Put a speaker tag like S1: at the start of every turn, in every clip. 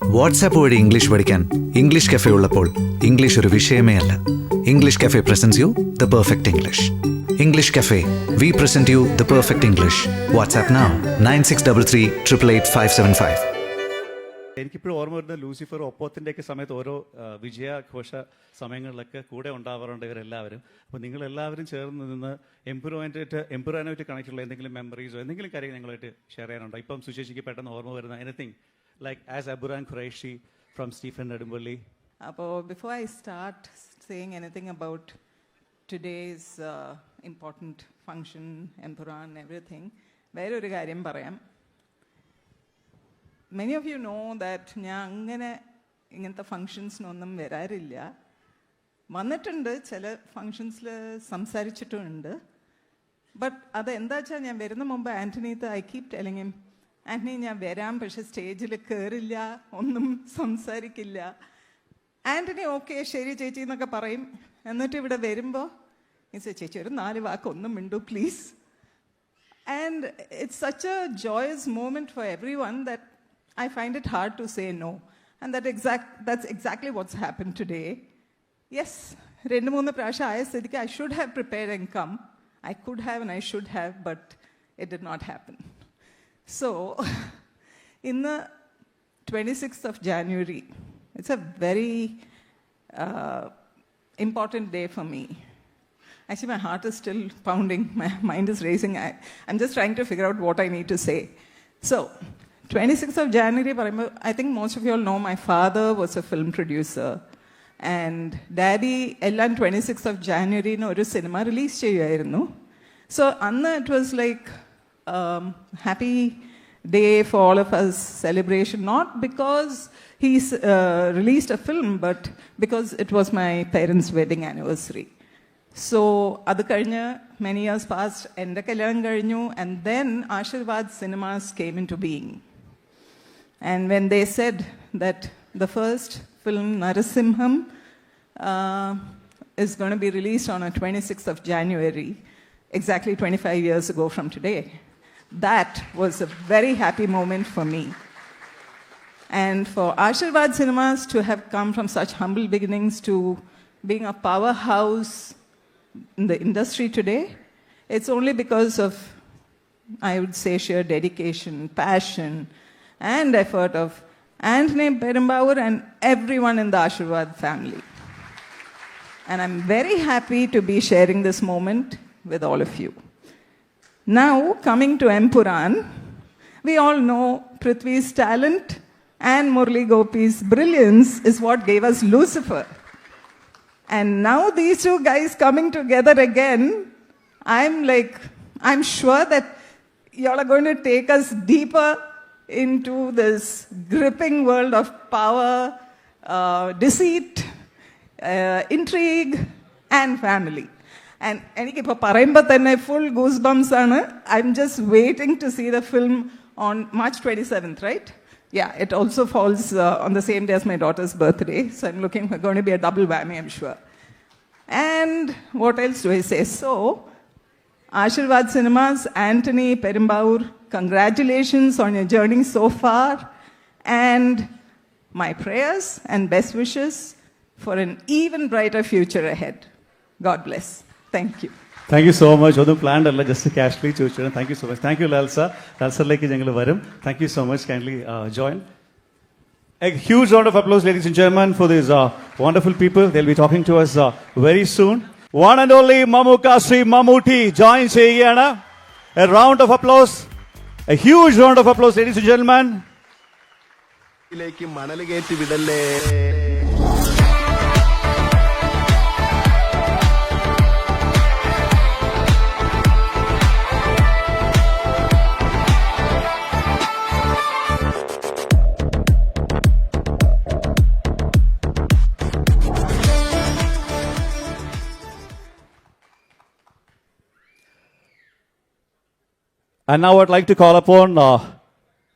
S1: WhatsApp വഴി English പഠിക്കാൻ English cafe ഉള്ളപ്പോൾ ഇംഗ്ലീഷ് ഒരു വിഷയമേ അല്ല. English cafe presents you the perfect English English cafe we present you the perfect English WhatsApp now nine six double three triple eight five seven five
S2: എനിക്കിപ്പോഴും ഓർമ്മ വരുന്ന Lucifer ഒപ്പത്തിന്റെ ഒക്കെ സമയത്ത് ഓരോ വിജയാഘോഷ സമയങ്ങളിലൊക്കെ കൂടെ ഉണ്ടാവാറുണ്ട് ഇവരെല്ലാവരും. അപ്പോൾ നിങ്ങളെല്ലാവരും ചേർന്ന് നിന്ന് എംപുരുവാനായിട്ട് എംപുരുവാനായിട്ട് കണക്റ്റുള്ള എന്തെങ്കിലും മെമ്മറീസോ എന്തെങ്കിലും കാര്യം ഞങ്ങളായിട്ട് ഷെയർ ചെയ്യാനുണ്ടോ? ഇപ്പം സുശേഷിക്ക് പെട്ടെന്ന് ഓർമ്മ വരുന്ന anything like as Abram Qureshi from Stephen Nedumpally
S3: അപ്പോൾ before I start saying anything about today's important function Empuraan everything വേറൊരു കാര്യം പറയാം. Many of you know that ഞാൻ അങ്ങനെ ഇങ്ങനത്തെ ഫങ്ഷൻസിനൊന്നും വരാറില്ല. വന്നിട്ടുണ്ട് ചില ഫങ്ഷൻസിൽ സംസാരിച്ചിട്ടുമുണ്ട്. ബട്ട് അത് എന്താ വെച്ചാൽ ഞാൻ വരുന്ന മുമ്പ് ആന്റണീത്ത് ഐ കീപ് ടെലിങ് ആന്റണി ഞാൻ വരാം പക്ഷെ സ്റ്റേജിൽ കയറില്ല ഒന്നും സംസാരിക്കില്ല. ആന്റണി ഓക്കെ ശരി ചേച്ചി എന്നൊക്കെ പറയും. എന്നിട്ട് ഇവിടെ വരുമ്പോൾ ചേച്ചി ഒരു നാല് വാക്ക് ഒന്നും മിണ്ടു please and it's such a joyous moment for for one that I find it hard to say no and that exact, that's exactly what's happen today yes രണ്ട് മൂന്ന് പ്രാവശ്യം ആയ സ്ഥിതിക്ക് I should have prepared and come I could have and I should have but it did not happen so ഇന്ന് twenty six of January it's a very important day for me. Actually, my heart is still pounding, my mind is racing. I, I'm just trying to figure out what I need to say. So, 26th of January, പറയുമ്പോൾ I think most of you all know my father was a film producer. And daddy എല്ലാം twenty six of ജാനുവരിന്ന് ഒരു cinema release ചെയ്യുമായിരുന്നു so അന്ന് it was like Happy day for all of us celebration, not because he's uh, released a film, but because it was my parents' wedding anniversary. So, അത് കഴിഞ്ഞ് many years passed, എൻ്റെ കല്യാണം കഴിഞ്ഞു, and then Ashirwad Cinemas came into being. And when they said that the first film, Narasimham, uh, is going to be released on a 26th of January, exactly 25 years ago from today, that was a very happy moment for me. And for Ashirwad Cinemas to have come from such humble beginnings to being a powerhouse in the industry today, it's only because of, I would say, sheer dedication, passion, and effort of Anthony Perumbauer and everyone in the Ashirwad family. And I'm very happy to be sharing this moment with all of you. Now, coming to Empuran, we all know Prithvi's talent and Murli Gopi's brilliance is what gave us Lucifer. And now these two guys coming together again, I'm like, I'm sure that y'all are going to take us deeper into this gripping world of power, uh, deceit, uh, intrigue, and family And എനിക്കിപ്പോൾ പറയുമ്പോൾ തന്നെ full goosebumps ആണ് I am just waiting to see the film on March twenty seventh right Yeah, it also falls uh, on the same day as my daughter's birthday, so I'm looking for going to be a double whammy, I'm sure. And what else do I say? So, Ashirwad Cinemas, Anthony Perimbaur, congratulations on your journey so far, and my prayers and best wishes for an even brighter future ahead. God bless. Thank you.
S2: Thank you so much ഒന്നും planned അല്ല just casually ചോദിച്ചു thank you so much thank you Lal sir Lal സറിലേക്ക് ഞങ്ങൾ വരും thank you so much kindly join A huge round of applause, ladies and gentlemen, for these uh, wonderful people. They'll be talking to us uh, very soon. One and only Mamuka Sri Mamuti joins Cheyana. A round of applause. A huge round of applause, ladies and gentlemen. And now I'd like to call upon uh,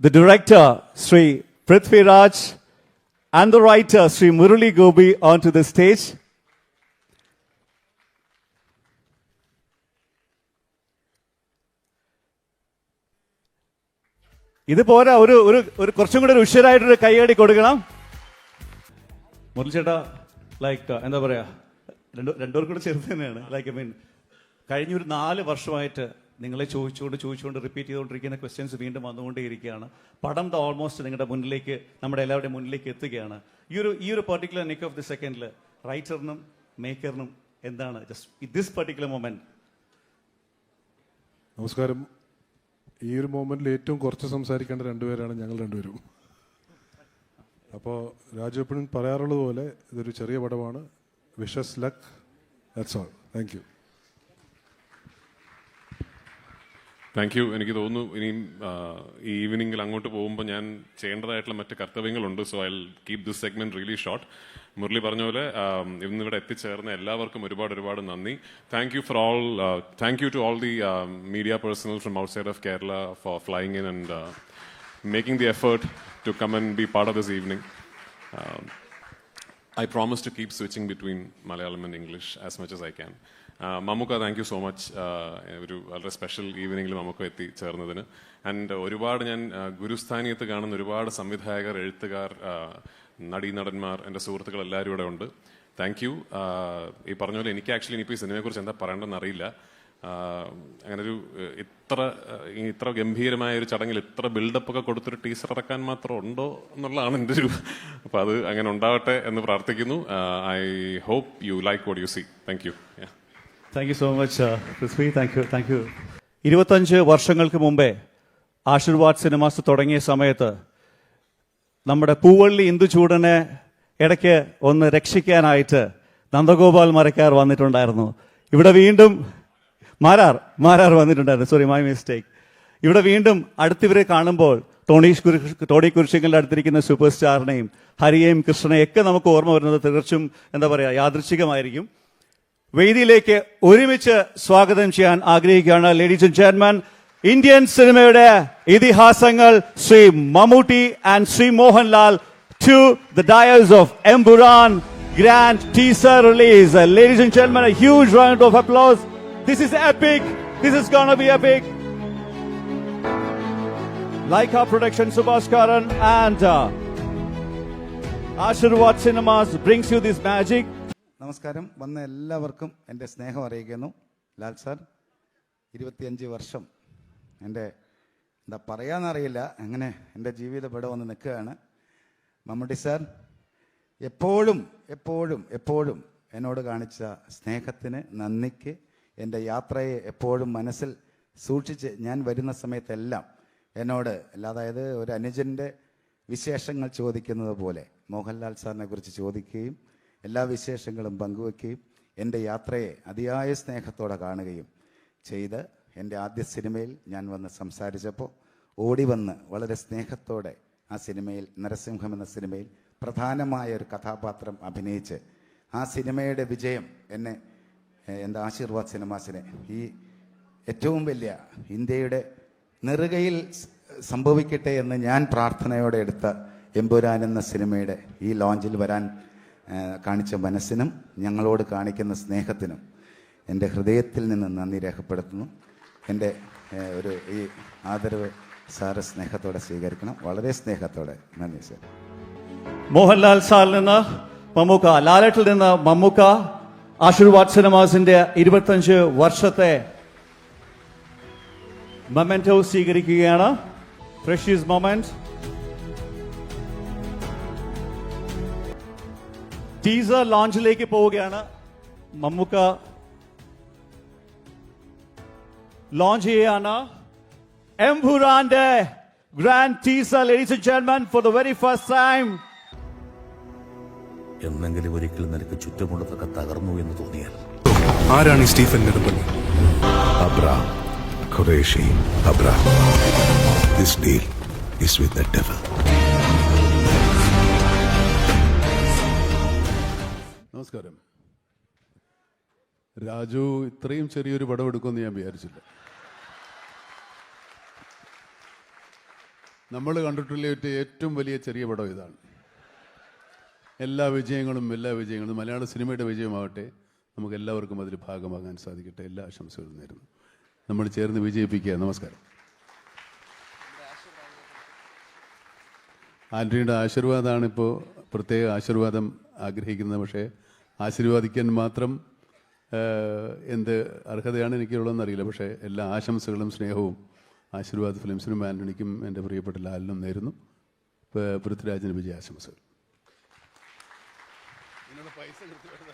S2: the director, Sri Prithvi Raj, and the writer, Sri Murali Gobi, onto the stage. ഇത് പോരാ ഒരു ഒരു ഒരു കുറച്ചും കൂടെ ഒരു ഉഷരായിട്ടൊരു കൈയടി കൊടുക്കണം മുരളി ചേട്ടാ ലൈക്ക് എന്താ പറയുക രണ്ടു രണ്ടുപേർക്കും കൂടെ ചെറുത് തന്നെയാണ് ലൈക്ക് ഐ മീൻ കഴിഞ്ഞ ഒരു നാല് വർഷമായിട്ട് നിങ്ങളെ ചോദിച്ചുകൊണ്ട് ചോദിച്ചുകൊണ്ട് റിപ്പീറ്റ് ചെയ്തുകൊണ്ടിരിക്കുന്ന ക്വസ്റ്റ്യൻസ് വീണ്ടും വന്നുകൊണ്ടേയിരിക്കുകയാണ്. പടം ദ ഓൾമോസ്റ്റ് നിങ്ങളുടെ മുന്നിലേക്ക് നമ്മുടെ എല്ലാവരുടെയും മുന്നിലേക്ക് എത്തുകയാണ്. ഈ ഒരു ഈ ഒരു പർട്ടിക്കുലർ നിക്ക് ഓഫ് ദി സെക്കൻഡിൽ റൈറ്ററിനും മേക്കറിനും എന്താണ്? ജസ്റ്റ് ദിസ് പർട്ടിക്കുലർ മൊമെന്റ്
S4: നമസ്കാരം. ഈ ഒരു മൊമെന്റിൽ ഏറ്റവും കുറച്ച് സംസാരിക്കേണ്ട രണ്ടുപേരാണ് ഞങ്ങൾ രണ്ടുപേരും. അപ്പോൾ രാജു എപ്പോഴും പോലെ ഇതൊരു ചെറിയ പടമാണ്. Wishes luck that's all thank you
S5: thank you എനിക്ക് തോന്നുന്നു ഇനിയും ആ, ഈ ഈവനിങ്ങിൽ അങ്ങോട്ട് പോകുമ്പോൾ ഞാൻ ചെയ്യേണ്ടതായിട്ടുള്ള മറ്റ് കർത്തവ്യങ്ങളുണ്ട് so I keep this segment really short Murali പറഞ്ഞ പോലെ ഇന്നിവിടെ എത്തിച്ചേർന്ന എല്ലാവർക്കും ഒരുപാട് ഒരുപാട് നന്ദി. Thank you for all thank you to all the media personnel from outside of Kerala for flying in and making the effort to come and be part of this evening I promise to keep switching between Malayalam and English as much as I can. Mammukka thank you so much ഒരു വളരെ special ഈവനിങ്ങിൽ Mammukka എത്തി ചേർന്നതിന്. And ഒരുപാട് ഞാൻ ഗുരുസ്ഥാനീയത്ത് കാണുന്ന ഒരുപാട് സംവിധായകർ എഴുത്തുകാർ നടീനടന്മാർ എന്റെ സുഹൃത്തുക്കൾ എല്ലാവരും ഇവിടെ ഉണ്ട്. താങ്ക് യു ഈ പറഞ്ഞ പോലെ എനിക്ക് ആക്ച്വലി ഇനിയിപ്പോൾ ഈ സിനിമയെക്കുറിച്ച് എന്താ പറയേണ്ടതെന്ന് അറിയില്ല. അങ്ങനെ ഒരു ഇത്ര ഇത്ര ഗംഭീരമായ ഒരു ചടങ്ങിൽ ഇത്ര ബിൽഡപ്പ് ഒക്കെ കൊടുത്തൊരു ടീസർ ഇറക്കാൻ മാത്രം ഉണ്ടോ എന്നുള്ളതാണ് എന്റെ ഒരു അപ്പോൾ അത് അങ്ങനെ ഉണ്ടാവട്ടെ എന്ന് പ്രാർത്ഥിക്കുന്നു. I hope you like what you see. Thank
S2: you. Thank you so much thank you thank you. ഇരുപത്തഞ്ച് വർഷങ്ങൾക്ക് മുമ്പേ ആശീർവാദ് സിനിമാസ് തുടങ്ങിയ സമയത്ത് നമ്മുടെ പൂവള്ളി ഇന്ദുചൂടനെ ഇടയ്ക്ക് ഒന്ന് രക്ഷിക്കാനായിട്ട് നന്ദഗോപാൽ മരക്കാർ വന്നിട്ടുണ്ടായിരുന്നു. ഇവിടെ വീണ്ടും മാരാർ മാരാർ വന്നിട്ടുണ്ടായിരുന്നു. സോറി മൈ മിസ്റ്റേക്ക് ഇവിടെ വീണ്ടും അടുത്തിവരെ കാണുമ്പോൾ ടോണീഷ് കുരു ടോണി കുരിശിങ്ങളുടെ അടുത്തിരിക്കുന്ന സൂപ്പർ സ്റ്റാറിനെയും ഹരിയെയും കൃഷ്ണനെയും ഒക്കെ നമുക്ക് ഓർമ്മ വരുന്നത് തീർച്ചയായും എന്താ പറയുക യാദൃശികമായിരിക്കും വേദിയിലേക്ക് ഒരുമിച്ച് സ്വാഗതം ചെയ്യാൻ ആഗ്രഹിക്കുകയാണ് ലേഡീസ് ആൻഡ് ചെയർമാൻ ഇന്ത്യൻ സിനിമയുടെ ഇതിഹാസങ്ങൾ Shri Mammootty and Shri Mohanlal to the dyers of Empuraan grand teaser release ladies and chairman huge round of applause this is epic. This is gonna be epic. Leica Production Subhaskaran and uh, Ashirwad Cinemas brings you this magic.
S6: നമസ്കാരം. വന്ന എല്ലാവർക്കും എന്റെ സ്നേഹം അറിയിക്കുന്നു. Lal sir ഇരുപത്തിയഞ്ച് വർഷം എന്റെ എന്താ പറയാന്നറിയില്ല. അങ്ങനെ എന്റെ ജീവിതം ഇവിടെ വന്ന് നിൽക്കുകയാണ്. മമ്മൂട്ടി സാർ എപ്പോഴും എപ്പോഴും എപ്പോഴും എന്നോട് കാണിച്ച സ്നേഹത്തിന് നന്ദിക്ക് എന്റെ യാത്രയെ എപ്പോഴും മനസ്സിൽ സൂക്ഷിച്ച് ഞാൻ വരുന്ന സമയത്തെല്ലാം എന്നോട് അതായത് ഒരു അനുജന്റെ വിശേഷങ്ങൾ ചോദിക്കുന്നത് പോലെ മോഹൻലാൽ സാറിനെ കുറിച്ച് ചോദിക്കുകയും എല്ലാ വിശേഷങ്ങളും പങ്കുവെക്കുകയും എന്റെ യാത്രയെ അതിയായ സ്നേഹത്തോടെ കാണുകയും ചെയ്ത് എന്റെ ആദ്യ സിനിമയിൽ ഞാൻ വന്ന് സംസാരിച്ചപ്പോൾ ഓടി വന്ന് വളരെ സ്നേഹത്തോടെ ആ സിനിമയിൽ നരസിംഹം എന്ന സിനിമയിൽ പ്രധാനമായ ഒരു കഥാപാത്രം അഭിനയിച്ച് ആ സിനിമയുടെ വിജയം എന്നെ എന്റെ ആശീർവാദ് സിനിമാസിനെ? ഈ ഏറ്റവും വലിയ ഇന്ത്യയുടെ നെറുകയിൽ സംഭവിക്കട്ടെ എന്ന് ഞാൻ പ്രാർത്ഥനയോടെ എടുത്ത എമ്പുരാൻ എന്ന സിനിമയുടെ ഈ ലോഞ്ചിൽ വരാൻ കാണിച്ച മനസ്സിനും ഞങ്ങളോട് കാണിക്കുന്ന സ്നേഹത്തിനും എന്റെ ഹൃദയത്തിൽ നിന്ന് നന്ദി രേഖപ്പെടുത്തുന്നു. എന്റെ ഒരു ഈ ആദരവ് സാറ് സ്നേഹത്തോടെ സ്വീകരിക്കണം. വളരെ സ്നേഹത്തോടെ. നന്ദി സാർ.
S2: മോഹൻലാൽ സാറിൽ നിന്ന് മമ്മൂക്ക ലാലറ്റിൽ നിന്ന് മമ്മൂക്ക ആശീർവാദ് സിനിമാസിന്റെ ഇരുപത്തഞ്ച് വർഷത്തെ മൊമെന്റോ സ്വീകരിക്കുകയാണ്. ഫ്രഷീസ് മൊമെന്റ് ടീസർ ലോഞ്ചിലേക്ക് പോവുകയാണ് മമ്മൂക്ക. ലോഞ്ച് ചെയ്യാണ് എംപുരാന്റെ grand teaser ladies and gentlemen for the very first time
S7: എന്നെങ്കിലും ഒരിക്കൽ നിനക്ക് ചുറ്റുമുള്ളതൊക്കെ തകർന്നു എന്ന് തോന്നിയാൽ?
S4: ആരാണ് Stephen Nedumpally
S7: Abram. Qureshi Abram this deal is with the devil
S8: നമസ്കാരം. രാജു ഇത്രയും ചെറിയൊരു പടം എടുക്കുമെന്ന് ഞാൻ വിചാരിച്ചില്ല. നമ്മൾ കണ്ടിട്ടുള്ള ഏറ്റവും വലിയ ചെറിയ പടം ഇതാണ്. എല്ലാ വിജയങ്ങളും എല്ലാ വിജയങ്ങളും മലയാള സിനിമയുടെ വിജയമാവട്ടെ. നമുക്ക് എല്ലാവർക്കും അതിൽ ഭാഗമാകാൻ സാധിക്കട്ടെ. എല്ലാ ആശംസകളും നേരുന്നു. നമ്മൾ ചേർന്ന് വിജയിപ്പിക്കുക. നമസ്കാരം. ആന്റണിയുടെ ആശീർവാദമാണ് ഇപ്പോൾ പ്രത്യേക ആശീർവാദം ആഗ്രഹിക്കുന്നത്. പക്ഷേ ആശീർവാദിക്കാൻ മാത്രം എന്ത് അർഹതയാണ് എനിക്കുള്ളതെന്ന് അറിയില്ല. പക്ഷേ എല്ലാ ആശംസകളും സ്നേഹവും ആശീർവാദ് ഫിലിംസിനും ആന്റണിക്കും എന്റെ പ്രിയപ്പെട്ട ലാലിനും നേരുന്നു. പൃഥ്വിരാജിന് വിജയ വിജയാശംസകൾ. Ahí se